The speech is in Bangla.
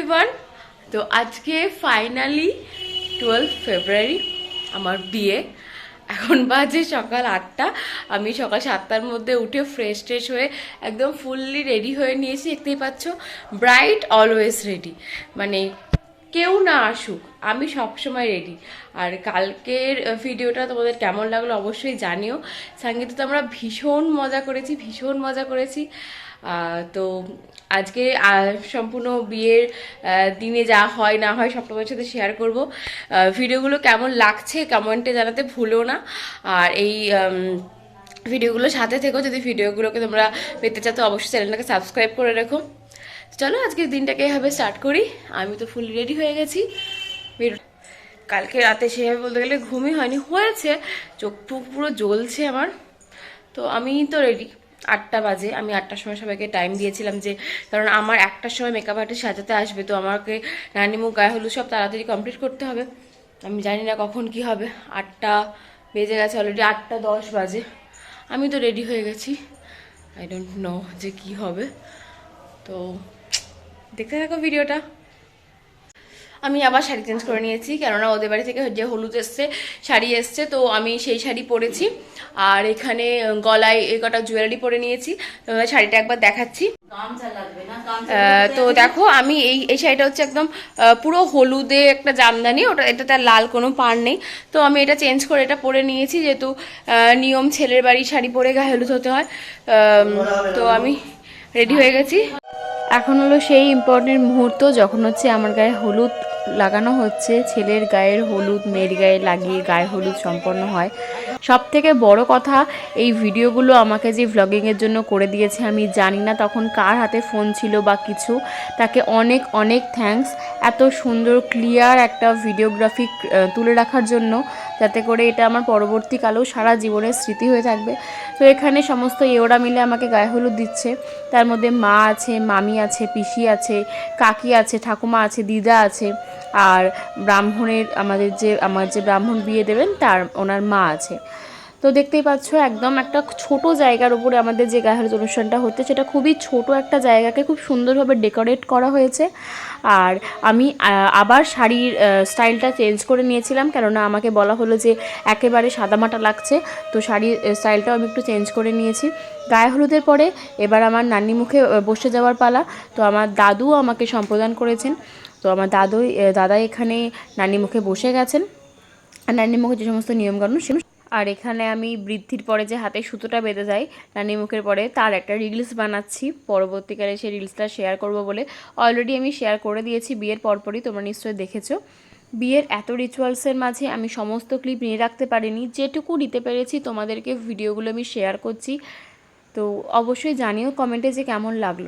এভরিওয়ান তো আজকে ফাইনালি টুয়েলভ ফেব্রুয়ারি আমার বিয়ে। এখন বাজে সকাল আটটা। আমি সকাল সাতটার মধ্যে উঠে ফ্রেশ ট্রেশ হয়ে একদম ফুললি রেডি হয়ে নিয়েছি। দেখতেই পাচ্ছ ব্রাইট অলওয়েজ রেডি মানে কেউ না আসুক, আমি সবসময় রেডি আর কালকের ভিডিওটা তোমাদের কেমন লাগল অবশ্যই জানিও। সঙ্গীতে তো আমরা ভীষণ মজা করেছি, ভীষণ মজা করেছি। তো আজকে সম্পূর্ণ বিয়ের দিনে যা হয় না হয় সব তোমাদের সাথে শেয়ার করব। ভিডিওগুলো কেমন লাগছে কমেন্টে জানাতে ভুলো না। আর এই ভিডিওগুলো সাথে থেকো যদি ভিডিওগুলোকে তোমরা পেতে চাও, তো অবশ্যই চ্যানেলটাকে সাবস্ক্রাইব করে রেখো। চলো, আজকের দিনটাকে এভাবে স্টার্ট করি। আমি তো ফুল রেডি হয়ে গেছি। কালকে রাতে সেভাবে বলতে গেলে ঘুমই হয়নি, হয়েছে, চোখ টুক পুরো জ্বলছে আমার। তো আমি তো রেডি আটটা বাজে, আমি আটটার সময় সবাইকে টাইম দিয়েছিলাম যে, কারণ আমার একটার সময় মেকআপ আর্টিস্ট সাজাতে আসবে, তো আমাকে রানিমুখ গায়ে হলুদ সব তাড়াতাড়ি কমপ্লিট করতে হবে। আমি জানি না কখন কি হবে। আটটা বেজে গেছে অলরেডি আটটা দশ বাজে। আমি তো রেডি হয়ে গেছি। আই ডোন্ট নো যে কি হবে। তো দেখতে থাকো ভিডিওটা। আমি আবার শাড়ি চেঞ্জ করে নিয়েছি কেননা ওদের বাড়ি থেকে যে হলুদ এসছে শাড়ি এসছে তো আমি সেই শাড়ি পরেছি। আর এখানে গলায় এ কটা জুয়েলারি পরে নিয়েছি শাড়িটা একবার দেখাচ্ছি। তো দেখো আমি এই এই শাড়িটা হচ্ছে একদম পুরো হলুদে একটা জামদানি ওটা এটাতে আর লাল কোনো পার নেই। তো আমি এটা চেঞ্জ করে এটা পরে নিয়েছি যেহেতু নিয়ম ছেলের বাড়ি শাড়ি পরে গায়ে হলুদ হতে হয়। তো আমি রেডি হয়ে গেছি। এখন হলো সেই ইম্পর্টেন্ট মুহূর্ত যখন হচ্ছে আমার গায়ে হলুদ লাগানো হচ্ছে, ছেলের গায়ের হলুদ, মেয়ের গায়ে লাগিয়ে গায়ে হলুদ সম্পন্ন হয়। সব থেকে বড় কথা, এই ভিডিওগুলো আমাকে যে ভ্লগিংয়ের জন্য করে দিয়েছে, আমি জানি না তখন কার হাতে ফোন ছিল বা কিছু। তাকে অনেক অনেক থ্যাঙ্কস এত সুন্দর ক্লিয়ার একটা ভিডিওগ্রাফি তুলে রাখার জন্য, যাতে করে এটা আমার পরবর্তীকালেও সারা জীবনের স্মৃতি হয়ে থাকবে। তো এখানে সমস্ত এওরা মিলে আমাকে গায়ে হলুদ দিচ্ছে। তার মধ্যে মা আছে, মামি আছে, পিসি আছে, কাকি আছে, ঠাকুমা আছে, দিদা আছে। আর ব্রাহ্মণের, আমাদের যে, আমার যে ব্রাহ্মণ বিয়ে দেবেন, তার, ওনার মা আছে। তো দেখতেই পাচ্ছ, একদম একটা ছোট জায়গার উপরে আমাদের যে গায়ে হলুদ অনুষ্ঠানটা হচ্ছে, সেটা খুবই ছোট একটা জায়গাকে খুব সুন্দরভাবে ডেকোরেট করা হয়েছে। আর আমি আবার শাড়ির স্টাইলটা চেঞ্জ করে নিয়েছিলাম, কেননা আমাকে বলা হলো যে একেবারে সাদামাটা লাগছে, তো শাড়ির স্টাইলটাও আমি একটু চেঞ্জ করে নিয়েছি। গায়ে হলুদের পরে এবার আমার নান্নি মুখে বসে যাওয়ার পালা, তো আমার দাদুও আমাকে সম্প্রদান করেছেন। তো আমার দাদু দাদা এখানে নান্নি মুখে বসে গেছেন। আর নান্নির মুখে যে সমস্ত নিয়মকানুন সেগুলো আর এখানে আমি বৃদ্ধির পরে যে হাতে সুতোটা বেঁধে যায় নান্নির মুখের পরে, তার একটা রিলস বানাচ্ছি। পরবর্তীকালে সেই রিলসটা শেয়ার করব বলে অলরেডি আমি শেয়ার করে দিয়েছি বিয়ের পরপরই, তোমরা নিশ্চয়ই দেখেছ। বিয়ের এত রিচুয়ালসের মাঝে আমি সমস্ত ক্লিপ নিয়ে রাখতে পারিনি, যেটুকু নিতে পেরেছি তোমাদেরকে ভিডিওগুলো আমি শেয়ার করছি। তো অবশ্যই জানিও কমেন্টে যে কেমন লাগল।